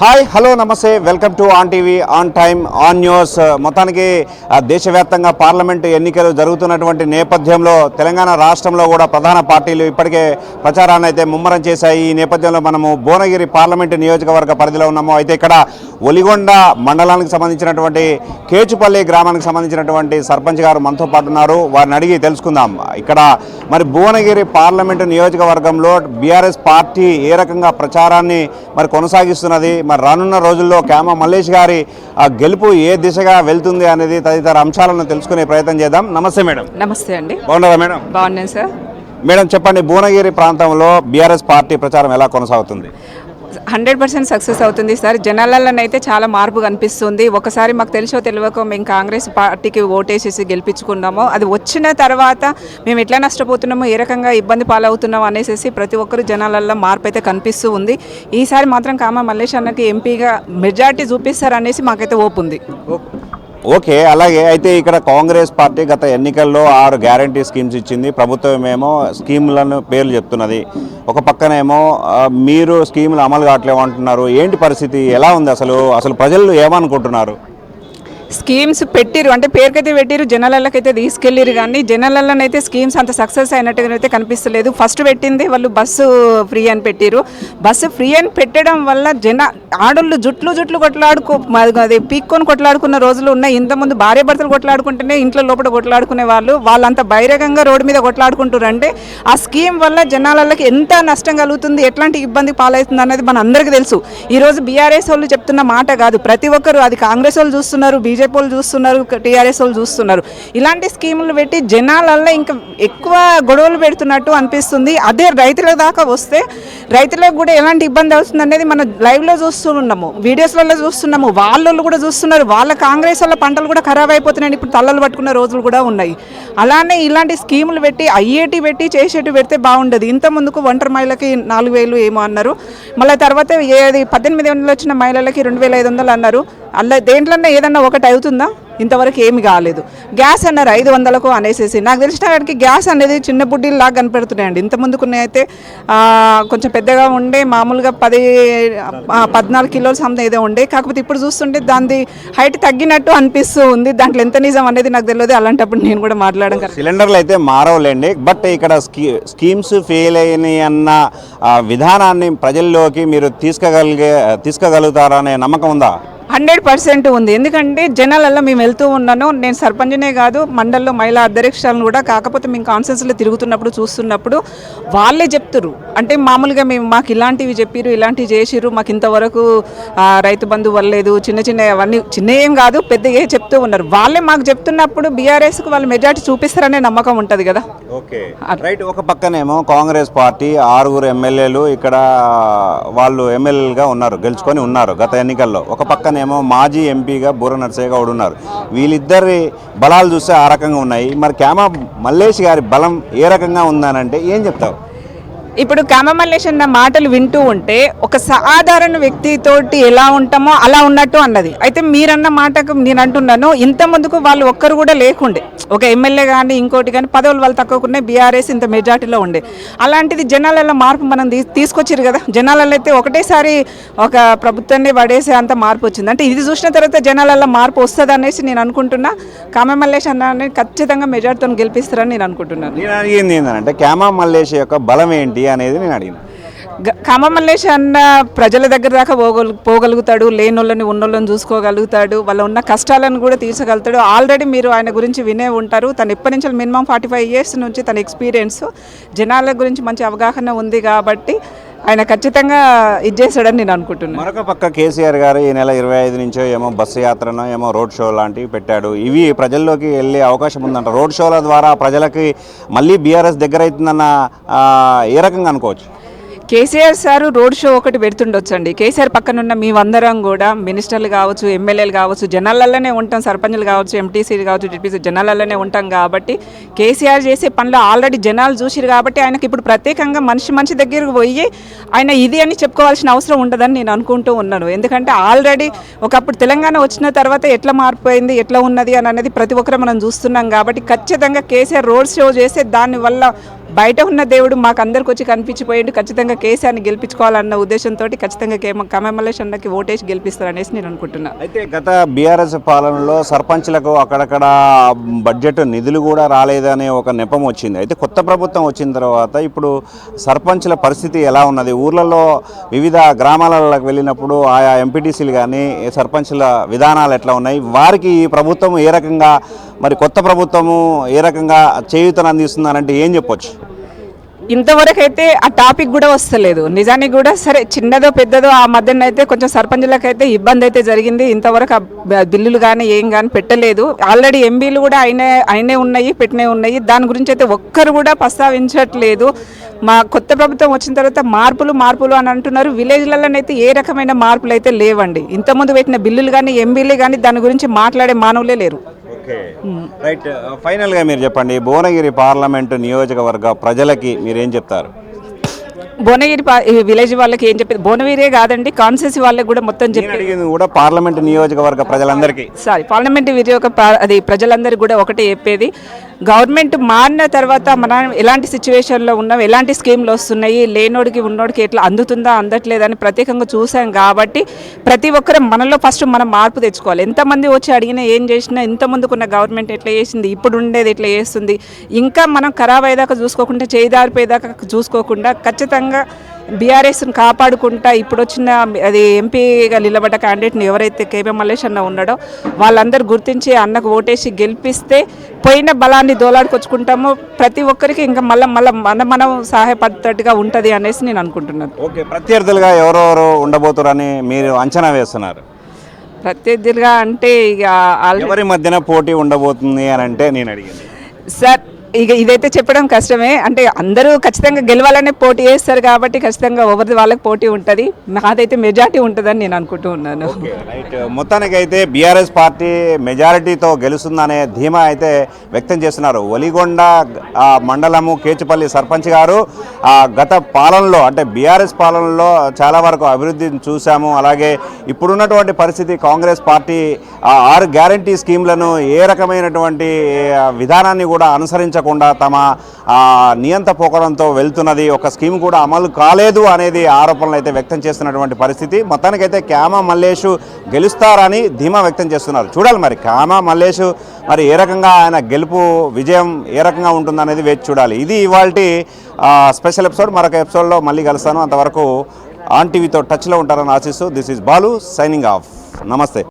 Hi hello నమస్తే. Welcome to on TV on time on news. మొత్తానికి దేశవ్యాప్తంగా parliament ఎన్నికలు జరుగుతున్నటువంటి నేపథ్యంలో తెలంగాణ రాష్ట్రంలో కూడా ప్రధాన పార్టీలు ఇప్పటికే ప్రచారాన్ని అయితే ముమ్మరం చేశాయి. ఈ నేపథ్యంలో మనము భువనగిరి పార్లమెంటు నియోజకవర్గ పరిధిలో ఉన్నాము. అయితే ఇక్కడ ఒలిగొండ మండలానికి సంబంధించినటువంటి కేచుపల్లి గ్రామానికి సంబంధించినటువంటి సర్పంచ్ గారు మనతో పాటు ఉన్నారు. వారిని అడిగి తెలుసుకుందాం. ఇక్కడ మరి భువనగిరి పార్లమెంటు నియోజకవర్గంలో బీఆర్ఎస్ పార్టీ ఏ రకంగా ప్రచారాన్ని మరి కొనసాగిస్తున్నది? మరి రానున్న రోజుల్లో క్యామ మల్లేష్ గారి ఆ గెలుపు ఏ దిశగా వెళ్తుంది అనేది తదితర అంశాలను తెలుసుకునే ప్రయత్నం చేద్దాం. నమస్తే మేడం. నమస్తే అండి. బాగున్నారా మేడం? బాగున్నాను సార్. మేడం చెప్పండి భువనగిరి ప్రాంతంలో బీఆర్ఎస్ పార్టీ ప్రచారం ఎలా కొనసాగుతుంది? హండ్రెడ్ పర్సెంట్ సక్సెస్ అవుతుంది సార్. జనాలలోనైతే చాలా మార్పు కనిపిస్తుంది. ఒకసారి మాకు తెలిసో తెలియకో మేము కాంగ్రెస్ పార్టీకి ఓటేసేసి గెలిపించుకున్నాము. అది వచ్చిన తర్వాత మేము ఎట్లా నష్టపోతున్నాము ఏ రకంగా ఇబ్బంది పాలవుతున్నాం అనేసి ప్రతి ఒక్కరు జనాలల్లో మార్పు అయితే కనిపిస్తూ ఉంది. ఈసారి మాత్రం కామా మల్లేష్ అన్నకి ఎంపీగా మెజార్టీ చూపిస్తారనేసి మాకైతే ఓపు ఉంది. ఓకే అలాగే అయితే ఇక్కడ కాంగ్రెస్ పార్టీ గత ఎన్నికల్లో ఆరు గ్యారంటీ స్కీమ్స్ ఇచ్చింది. ప్రభుత్వం ఏమో స్కీములను పేర్లు చెప్తున్నది. ఒక పక్కనేమో మీరు స్కీములు అమలు కావట్లేము అంటున్నారు. ఏంటి పరిస్థితి? ఎలా ఉంది అసలు? అసలు ప్రజలు ఏమనుకుంటున్నారు? స్కీమ్స్ పెట్టిరు అంటే పేరుకైతే పెట్టిరు జనాలకైతే తీసుకెళ్ళిరు కానీ జనాలలోనైతే స్కీమ్స్ అంత సక్సెస్ అయినట్టుగా అయితే కనిపిస్తలేదు. ఫస్ట్ పెట్టింది వాళ్ళు బస్సు ఫ్రీ అని పెట్టిరు బస్సు ఫ్రీ అని పెట్టడం వల్ల జన ఆడోళ్ళు జుట్లు జుట్లు కొట్లాడుకో అది పీక్కొని కొట్లాడుకున్న రోజులు ఉన్నాయి. ఇంతకుముందు భార్య భర్తలు కొట్లాడుకుంటేనే ఇంట్లో లోపల కొట్లాడుకునే వాళ్ళు. వాళ్ళంత బహిరంగంగా రోడ్డు మీద కొట్లాడుకుంటారు అంటే ఆ స్కీమ్ వల్ల జనాలకి ఎంత నష్టం కలుగుతుంది ఎట్లాంటి ఇబ్బంది పాలవుతుంది అనేది మన అందరికీ తెలుసు. ఈరోజు బీఆర్ఎస్ వాళ్ళు చెప్తున్న మాట కాదు. ప్రతి ఒక్కరు అది కాంగ్రెస్ వాళ్ళు చూస్తున్నారు బీజేపీ వాళ్ళు చూస్తున్నారు టీఆర్ఎస్ వాళ్ళు చూస్తున్నారు. ఇలాంటి స్కీములు పెట్టి జనాలల్లో ఇంకా ఎక్కువ గొడవలు పెడుతున్నట్టు అనిపిస్తుంది. అదే రైతుల దాకా వస్తే రైతులకు కూడా ఎలాంటి ఇబ్బంది అవుతుంది అనేది మనం లైవ్లో చూస్తున్నాము వీడియోస్లలో చూస్తున్నాము వాళ్ళు కూడా చూస్తున్నారు. వాళ్ళ కాంగ్రెస్ వాళ్ళ పంటలు కూడా ఖరాబ్ అయిపోతున్నాయి. ఇప్పుడు తల్లలు పట్టుకున్న రోజులు కూడా ఉన్నాయి. అలానే ఇలాంటి స్కీములు పెట్టి అయ్యేటి పెట్టి చేసేటి పెడితే బాగుండదు. ఇంత ముందుకు ఒంటరి మహిళకి నాలుగు వేలు ఏమో అన్నారు. మళ్ళీ తర్వాత ఏది పద్దెనిమిది వందలు వచ్చిన మహిళలకి రెండు వేల ఐదు వందలు అన్నారు. అలా దేంట్లోనే ఏదన్నా ఒకటి అవుతుందా? ఇంతవరకు ఏమి కాలేదు. గ్యాస్ అన్నారు ఐదు వందలకు అనేసేసి. నాకు తెలిసిన వాడికి గ్యాస్ అనేది చిన్న బుడ్డీలాగా కనపడుతున్నాయండి. ఇంత ముందుకునే అయితే కొంచెం పెద్దగా ఉండే మామూలుగా పది పద్నాలుగు కిలోలు సంథింగ్ ఏదో ఉండే. కాకపోతే ఇప్పుడు చూస్తుంటే దాని హైట్ తగ్గినట్టు అనిపిస్తూ ఉంది. దాంట్లో ఎంత నిజం అనేది నాకు తెలియదు. అలాంటప్పుడు నేను కూడా మాట్లాడడం సిలిండర్లు అయితే మారవలేండి. బట్ ఇక్కడ స్కీ స్కీమ్స్ ఫెయిల్ అయినాయి అన్న విధానాన్ని ప్రజల్లోకి మీరు తీసుకోగలిగే తీసుకోగలుగుతారా అనే నమ్మకం ఉందా? హండ్రెడ్ పర్సెంట్ ఉంది. ఎందుకంటే జనాలలో మేము వెళ్తూ ఉన్నాను. నేను సర్పంచ్నే కాదు మండల్లో మహిళా అధ్యక్షులను కూడా కాకపోతే మేము కాన్ఫరెన్స్లో తిరుగుతున్నప్పుడు చూస్తున్నప్పుడు వాళ్ళే చెప్తురు అంటే మామూలుగా మేము మాకు ఇలాంటివి చెప్పిరు ఇలాంటివి చేసిరు మాకు ఇంతవరకు రైతు బంధు వల్లేదు. చిన్న చిన్న అవన్నీ చిన్న ఏం కాదు పెద్దగా చెప్తూ ఉన్నారు. వాళ్ళే మాకు చెప్తున్నప్పుడు బీఆర్ఎస్కి వాళ్ళు మెజార్టీ చూపిస్తారనే నమ్మకం ఉంటుంది కదా. ఓకే. రైట్ ఒక పక్కనేమో కాంగ్రెస్ పార్టీ ఆరుగురు ఎమ్మెల్యేలు ఇక్కడ వాళ్ళు ఎమ్మెల్యేలుగా ఉన్నారు గెలుచుకొని ఉన్నారు గత ఎన్నికల్లో. ఒక ఏమో మాజీ ఎంపీగా బూర నర్సయ్య గౌడ్ ఉన్నారు. వీళ్ళిద్దరి బలాలు చూస్తే ఆ రకంగా ఉన్నాయి. మరి క్యామా మల్లేష్ గారి బలం ఏ రకంగా ఉందనంటే ఏం చెప్తావు? ఇప్పుడు కామమల్లేష్ అన్న మాటలు వింటూ ఉంటే ఒక సాధారణ వ్యక్తితోటి ఎలా ఉంటామో అలా ఉన్నట్టు అన్నది. అయితే మీరన్న మాటకు నేను అంటున్నాను ఇంత ముందుకు వాళ్ళు ఒక్కరు కూడా లేకుండే. ఒక ఎమ్మెల్యే కానీ ఇంకోటి కానీ పదవులు వాళ్ళు తక్కువకున్నాయి బీఆర్ఎస్ ఇంత మెజార్టీలో ఉండే. అలాంటిది జనాలలో మార్పు మనం తీసుకొచ్చారు కదా. జనాలలో అయితే ఒకటేసారి ఒక ప్రభుత్వాన్ని పడేసే అంత మార్పు వచ్చింది. అంటే ఇది చూసిన తర్వాత జనాలలో మార్పు వస్తుంది అనేసి నేను అనుకుంటున్నా. కామమల్లేష్ అన్న ఖచ్చితంగా మెజార్టీతో గెలిపిస్తారని నేను అనుకుంటున్నాను. నేను ఏంటంటే క్యామా మల్లేష్ యొక్క బలం ఏంటి అనేది నేను అడిగిన. గ- అన్న ప్రజల దగ్గర దాకా పోగలు పోగలుగుతాడు లేనోళ్ళని ఉన్నోళ్ళని చూసుకోగలుగుతాడు వాళ్ళ ఉన్న కష్టాలను కూడా తీర్చగలుగుతాడు. ఆల్రెడీ మీరు ఆయన గురించి వినే ఉంటారు. తను ఎప్పటి నుంచి మినిమం ఫార్టీ ఫైవ్ ఇయర్స్ నుంచి తన ఎక్స్పీరియన్స్ జనాల గురించి మంచి అవగాహన ఉంది కాబట్టి ఆయన ఖచ్చితంగా ఇది చేశాడని నేను అనుకుంటున్నాను మరొక పక్క కేసీఆర్ గారు ఈ నెల ఇరవై ఐదు నుంచో ఏమో బస్సు యాత్రనో ఏమో రోడ్ షో లాంటివి పెట్టాడు. ఇవి ప్రజల్లోకి వెళ్ళే అవకాశం ఉందంట. రోడ్ షోల ద్వారా ప్రజలకి మళ్ళీ బీఆర్ఎస్ దగ్గర అవుతుందన్న ఏ రకంగా అనుకోవచ్చు? కేసీఆర్ సార్ రోడ్ షో ఒకటి పెడుతుండొచ్చండి. కేసీఆర్ పక్కన ఉన్న మేమందరం కూడా మినిస్టర్లు కావచ్చు ఎమ్మెల్యేలు కావచ్చు జనాలలోనే ఉంటాం సర్పంచ్లు కావచ్చు ఎంటీసీలు కావచ్చు డిప్యూసీ జనాలలోనే ఉంటాం కాబట్టి కేసీఆర్ చేసే పనులు ఆల్రెడీ జనాలు చూసిరు కాబట్టి ఆయనకి ఇప్పుడు ప్రత్యేకంగా మనిషి మనిషి దగ్గరకు పోయి ఆయన ఇది అని చెప్పుకోవాల్సిన అవసరం ఉండదని నేను అనుకుంటూ ఉన్నాను. ఎందుకంటే ఆల్రెడీ ఒకప్పుడు తెలంగాణ వచ్చిన తర్వాత ఎట్లా మారిపోయింది ఎట్లా ఉన్నది అని అనేది ప్రతి ఒక్కరు మనం చూస్తున్నాం కాబట్టి ఖచ్చితంగా కేసీఆర్ రోడ్ షో చేస్తే దానివల్ల బయట ఉన్న దేవుడు మాకు అందరికి వచ్చి కనిపించిపోయిండు. ఖచ్చితంగా కేసీఆర్ని గెలిపించుకోవాలన్న ఉద్దేశంతో ఖచ్చితంగా కేమ కమమల్లేష్ అన్నకి ఓటేసి గెలిపిస్తారనేసి నేను అనుకుంటున్నా. అయితే గత బీఆర్ఎస్ పాలనలో సర్పంచ్లకు అక్కడక్కడ బడ్జెట్ నిధులు కూడా రాలేదనే ఒక నెపం వచ్చింది. అయితే కొత్త ప్రభుత్వం వచ్చిన తర్వాత ఇప్పుడు సర్పంచ్ల పరిస్థితి ఎలా ఉన్నది? ఊర్లలో వివిధ గ్రామాలకు వెళ్ళినప్పుడు ఆయా ఎంపీటీసీలు కానీ సర్పంచ్ల విధానాలు ఎట్లా ఉన్నాయి? వారికి ఈ ప్రభుత్వం ఏ రకంగా మరి కొత్త ప్రభుత్వము ఏ రకంగా చేయూతను అందిస్తుందనంటే ఏం చెప్పొచ్చు? ఇంతవరకు అయితే ఆ టాపిక్ కూడా వస్తలేదు. నిజానికి కూడా సరే చిన్నదో పెద్దదో ఆ మధ్యన అయితే కొంచెం సర్పంచులకు అయితే ఇబ్బంది అయితే జరిగింది. ఇంతవరకు ఆ బిల్లులు కానీ ఏం కానీ పెట్టలేదు. ఆల్రెడీ ఎంబీలు కూడా అయినే అయినే ఉన్నాయి పెట్టినే ఉన్నాయి. దాని గురించి అయితే ఒక్కరు కూడా ప్రస్తావించట్లేదు. మా కొత్త ప్రభుత్వం వచ్చిన తర్వాత మార్పులు మార్పులు అని అంటున్నారు. విలేజ్లలోనైతే ఏ రకమైన మార్పులు అయితే లేవండి. ఇంతకుముందు పెట్టిన బిల్లులు కానీ ఎంబీలు కానీ దాని గురించి మాట్లాడే మానవులే లేరు. ఓకే. రైట్ ఫైనల్గా మీరు చెప్పండి భువనగిరి పార్లమెంటు నియోజకవర్గ ప్రజలకి మీరేం చెప్తారు? భువనగిరి విలేజ్ వాళ్ళకి ఏం చెప్పేది? భువనగిరే కాదండి కాన్సెన్సీ వాళ్ళకి కూడా మొత్తం చెప్పి నేను అడిగింది కూడా పార్లమెంటు నియోజకవర్గ ప్రజలందరికీ. సారీ పార్లమెంట్ వినియోగ అది ప్రజలందరికీ కూడా ఒకటే చెప్పేది. గవర్నమెంట్ మారిన తర్వాత మనం ఎలాంటి సిచ్యువేషన్లో ఉన్నాం ఎలాంటి స్కీమ్లు వస్తున్నాయి లేనోడికి ఉన్నోడికి ఎట్లా అందుతుందా అందట్లేదని ప్రత్యేకంగా చూసాం కాబట్టి ప్రతి ఒక్కరం మనలో ఫస్ట్ మనం మార్పు తెచ్చుకోవాలి. ఎంతమంది వచ్చి అడిగినా ఏం చేసినా ఇంత ముందుకున్న గవర్నమెంట్ ఎట్లా చేసింది ఇప్పుడు ఉండేది ఎట్లా చేస్తుంది ఇంకా మనం ఖరాబ్ అయ్యేదాకా చూసుకోకుండా చేయిదారిపోయేదాకా చూసుకోకుండా ఖచ్చితంగా బీఆర్ఎస్ని కాపాడుకుంటా ఇప్పుడు వచ్చిన అది ఎంపీగా నిలబడ్డ క్యాండిడేట్ని ఎవరైతే కేపీ మల్లేష్ అన్న ఉన్నాడో వాళ్ళందరూ గుర్తించి అన్నకు ఓటేసి గెలిపిస్తే పోయిన బలాన్ని దోలాడుకొచ్చుకుంటాము. ప్రతి ఒక్కరికి ఇంకా మళ్ళీ మళ్ళీ మన మనం సహాయపడేటట్టుగా ఉంటుంది అనేసి నేను అనుకుంటున్నాను. ఓకే ప్రత్యర్థులుగా ఎవరెవరు ఉండబోతురని మీరు అంచనా వేస్తున్నారు? ప్రత్యర్థులుగా అంటే ఇక ఎవరి మధ్యన పోటీ ఉండబోతుంది అని అంటే నేను అడిగింది. సార్ ఇక ఇదైతే చెప్పడం కష్టమే. అంటే అందరూ ఖచ్చితంగా గెలవాలనే పోటీ చేస్తారు కాబట్టి ఖచ్చితంగా ఎవరిది వాళ్ళకి పోటీ ఉంటుంది. నాదైతే మెజార్టీ ఉంటుందని నేను అనుకుంటూ ఉన్నాను. రైట్. మొత్తానికైతే బీఆర్ఎస్ పార్టీ మెజారిటీతో గెలుస్తుందనే ధీమా అయితే వ్యక్తం చేస్తున్నారు. ఒలిగొండ మండలము కేచుపల్లి సర్పంచ్ గారు ఆ, గత పాలనలో అంటే బీఆర్ఎస్ పాలనలో చాలా వరకు అభివృద్ధిని చూశాము. అలాగే ఇప్పుడున్నటువంటి పరిస్థితి కాంగ్రెస్ పార్టీ ఆరు గ్యారంటీ స్కీమ్లను ఏ రకమైనటువంటి విధానాన్ని కూడా అనుసరించకుండా తమ నియంత పోకడంతో వెళ్తున్నది ఒక స్కీమ్ కూడా అమలు కాలేదు అనేది ఆరోపణలు అయితే వ్యక్తం చేస్తున్నటువంటి పరిస్థితి. మొత్తానికైతే క్యామ మల్లేషు గెలుస్తారని ధీమా వ్యక్తం చేస్తున్నారు. చూడాలి మరి క్యామ మల్లేషు మరి ఏ రకంగా ఆయన గెలుపు విజయం ఏ రకంగా ఉంటుందనేది వేచి చూడాలి. ఇది ఇవాళ స్పెషల్ ఎపిసోడ్. మరొక ఎపిసోడ్లో మళ్ళీ కలుస్తాను. అంతవరకు ఆన్ టీవీతో టచ్లో ఉంటారని ఆశిస్తూ this is Balu signing off. నమస్తే.